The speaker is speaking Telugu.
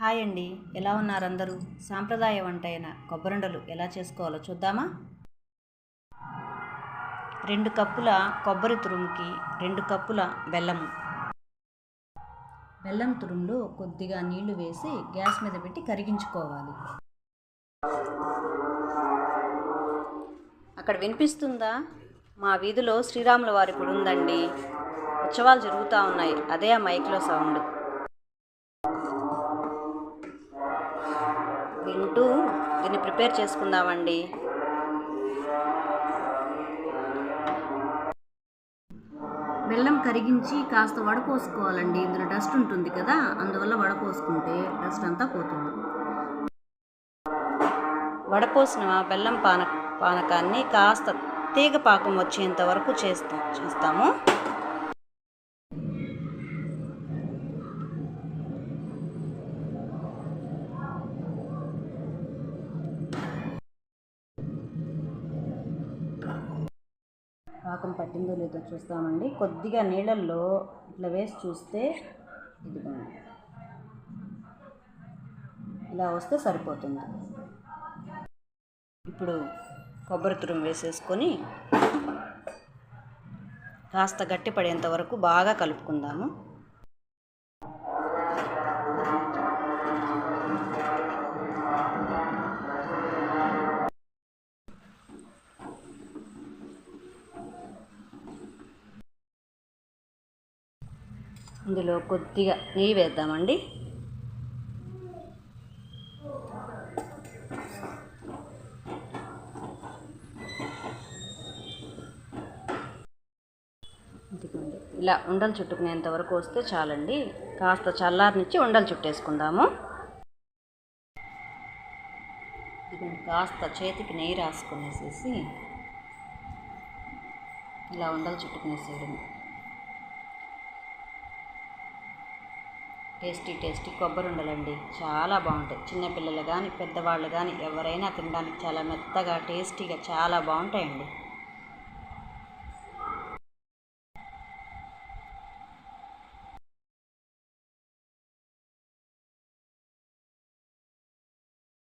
హాయ్ అండి. ఎలా ఉన్నారు అందరూ సాంప్రదాయ వంట అయిన కొబ్బరిండలు ఎలా చేసుకోవాలో చూద్దామా? రెండు కప్పుల కొబ్బరి తురుముకి రెండు కప్పుల బెల్లము. బెల్లం తురుములో కొద్దిగా నీళ్ళు వేసి గ్యాస్ మీద పెట్టి కరిగించుకోవాలి. అక్కడ వినిపిస్తుందా? మా వీధిలో శ్రీరాముల వారి గుడి ఉందండి. ఉత్సవాలు జరుగుతూ ఉన్నాయి. అదే ఆ మైక్లో సౌండ్. వింటూ దీన్ని ప్రిపేర్ చేసుకుందామండి. బెల్లం కరిగించి కాస్త వడపోసుకోవాలండి. ఇందులో డస్ట్ ఉంటుంది కదా అందువల్ల వడపోసుకుంటే డస్ట్ అంతా పోతుంది. వడపోసిన బెల్లం పాన పానకాన్ని కాస్త తీగ పాకం వచ్చేంత వరకు చేస్తాం చేస్తాము. పాకం పట్టిందో లేదో చూస్తామండి. కొద్దిగా నీళ్ళల్లో ఇట్లా వేసి చూస్తే ఇదిగోండి ఇలా వస్తే సరిపోతుంది. ఇప్పుడు కొబ్బరి తురుము వేసేసుకొని కాస్త గట్టి పడేంత వరకు బాగా కలుపుకుందాము. ఇందులో కొద్దిగా నెయ్యి వేద్దామండి. ఇదిగోండి ఇలా ఉండలు చుట్టుకునేంత వరకు వస్తే చాలండి. కాస్త చల్లారనిచ్చి ఉండలు చుట్టేసుకుందాము. ఇదిగోండి కాస్త చేతికి నెయ్యి రాసుకునేసేసి ఇలా ఉండలు చుట్టుకునేసేయడం. టేస్టీ టేస్టీ కొబ్బరి ఉండలండి చాలా బాగుంటాయి చిన్నపిల్లలు కానీ పెద్దవాళ్ళు కానీ ఎవరైనా తినడానికి చాలా మెత్తగా టేస్టీగా చాలా బాగుంటాయండి